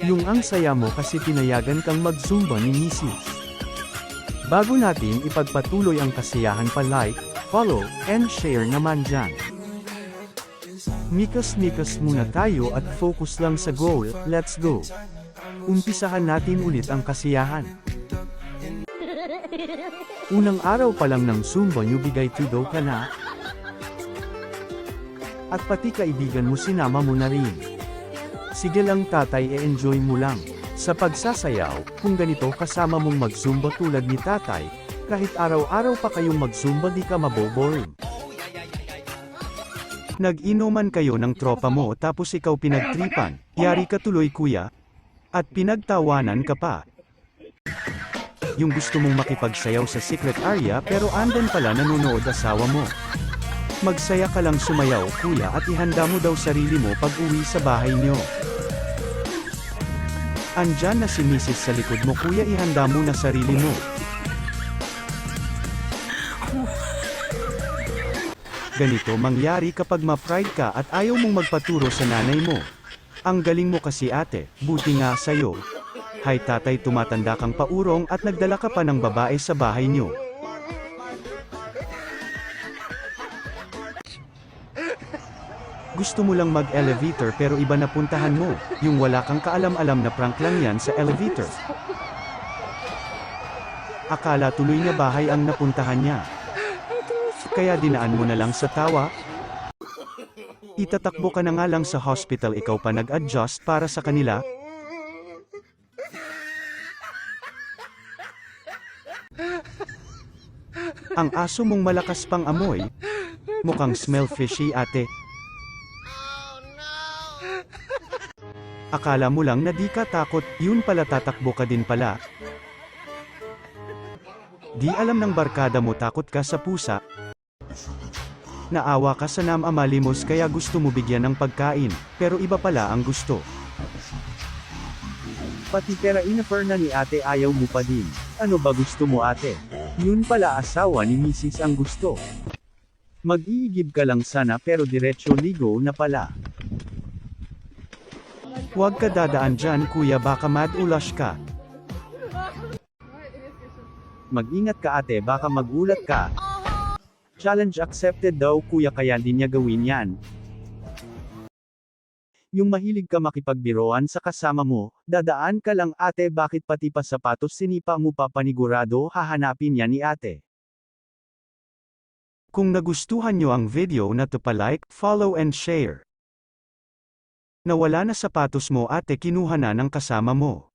Yung ang saya mo kasi pinayagan kang mag-zumba ni Mrs. Bago natin ipagpatuloy ang kasiyahan pa like, follow, and share naman dyan. Mikas-mikas muna tayo at focus lang sa goal, let's go. Umpisahan natin ulit ang kasiyahan. Unang araw pa lang ng Zumba nyo bigay tudo ka na. At pati kaibigan mo sinama mo na rin. Sige lang tatay e-enjoy mo lang. Sa pagsasayaw, kung ganito kasama mong mag-zumba tulad ni tatay, kahit araw-araw pa kayong mag-zumba di ka maboboring. Nag-inuman kayo ng tropa mo tapos ikaw pinagtripan, yari ka tuloy kuya, at pinagtawanan ka pa. Yung gusto mong makipagsayaw sa secret area pero andun pala nanonood asawa mo. Magsaya ka lang sumayaw kuya at ihanda mo daw sarili mo pag uwi sa bahay nyo. Andyan na si Mrs. sa likod mo kuya ihanda mo na sarili mo. Ganito mangyari kapag ma-pride ka at ayaw mong magpaturo sa nanay mo. Ang galing mo kasi ate, buti nga sa'yo. Hay tatay tumatanda kang paurong at nagdala ka pa ng babae sa bahay nyo. Gusto mo lang mag-elevator pero iba na puntahan mo, yung wala kang kaalam-alam na prank lang yan sa elevator. Akala tuloy na bahay ang napuntahan niya. Kaya dinaan mo na lang sa tawa. Itatakbo ka na nga lang sa hospital ikaw pa nag-adjust para sa kanila. Ang aso mong malakas pang amoy. Mukhang smell fishy ate. Akala mo lang na di ka takot, yun pala tatakbo ka din pala. Di alam ng barkada mo takot ka sa pusa. Naawa ka sa namamalimos kaya gusto mo bigyan ng pagkain, pero iba pala ang gusto. Pati pera inafer na ni ate ayaw mo pa din. Ano ba gusto mo ate? Yun pala asawa ni Mrs. ang gusto. Mag-iigib ka lang sana pero diretso ligo na pala. Huwag ka dadaan dyan kuya baka mad-ulash ka. Mag-ingat ka ate baka magulat ka. Challenge accepted daw kuya kaya di niya gawin yan. Yung mahilig ka makipagbiroan sa kasama mo, dadaan ka lang ate bakit pati pa sapatos sinipa mo pa panigurado hahanapin yan ni ate. Kung nagustuhan nyo ang video na to pa-like, follow and share. Nawala na sapatos mo ate kinuha na ng kasama mo.